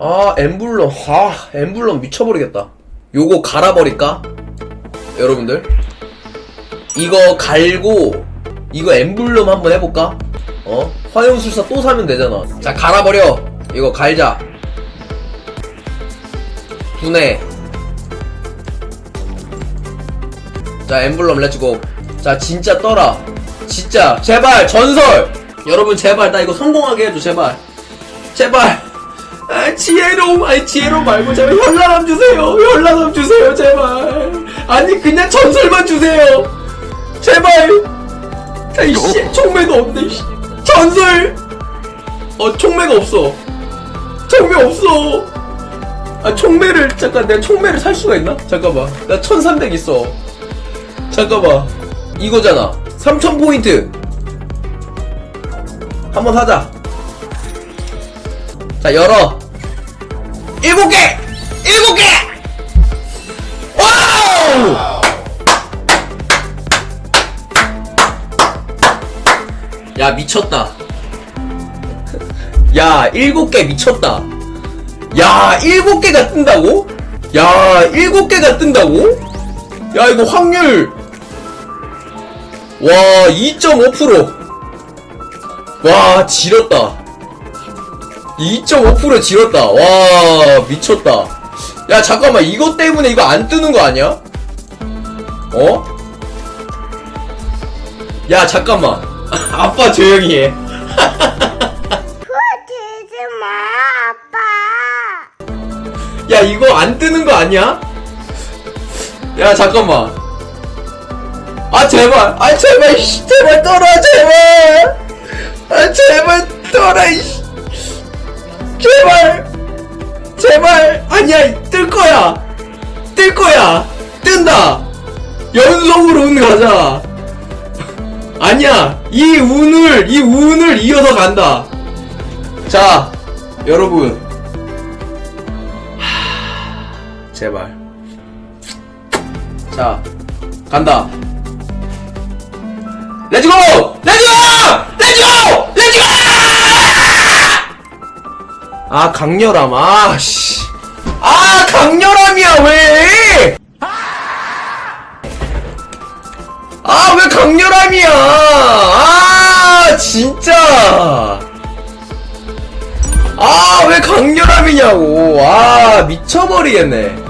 아, 엠블럼. 아, 엠블럼 미쳐버리겠다. 요거 갈아버릴까? 여러분들. 이거 갈고, 이거 엠블럼 한번 해볼까? 어? 화용술사 또 사면 되잖아. 자, 갈아버려. 이거 갈자. 분해. 자, 엠블럼 렛츠고. 자, 진짜 떠라. 진짜. 제발, 전설! 여러분, 제발, 나 이거 성공하게 해줘, 제발. 제발. 아, 지혜로움, 아니, 지혜로움 말고, 제발, 현란함 주세요. 현란함 주세요, 제발. 아니, 그냥 전설만 주세요. 제발. 자, 이씨, 총매도 없네, 이씨. 전설! 어, 총매가 없어. 총매 없어. 아, 총매를, 잠깐, 내가 총매를 살 수가 있나? 잠깐만. 나 1300 있어. 잠깐만. 이거잖아. 3000포인트. 한번 사자. 자, 열어. 일곱 개! 일곱 개! 와우! 야, 미쳤다. 야, 일곱 개 미쳤다. 야, 일곱 개가 뜬다고? 야, 일곱 개가 뜬다고? 야, 이거 확률. 와, 2.5%. 와, 지렸다. 2.5% 지렸다. 와, 미쳤다. 야, 잠깐만. 이것 때문에 이거 안 뜨는 거 아니야? 어? 야, 잠깐만. 아빠 조용히 해. 되지 마, 아빠. 야, 이거 안 뜨는 거 아니야? 야, 잠깐만. 아, 제발. 아, 제발, 씨. 제발 떠라, 제발. 아니야, 뜰 거야. 뜰 거야. 뜬다. 연속으로 운 가자. 아니야. 이 운을, 이 운을 이어서 간다. 자, 여러분. 제발. 자, 간다. 렛츠고! 렛츠고! 렛츠고! 렛츠고! 아, 강렬함, 아, 씨. 아, 강렬함이야, 왜? 아, 왜 강렬함이야? 아, 진짜. 아, 왜 강렬함이냐고. 아, 미쳐버리겠네.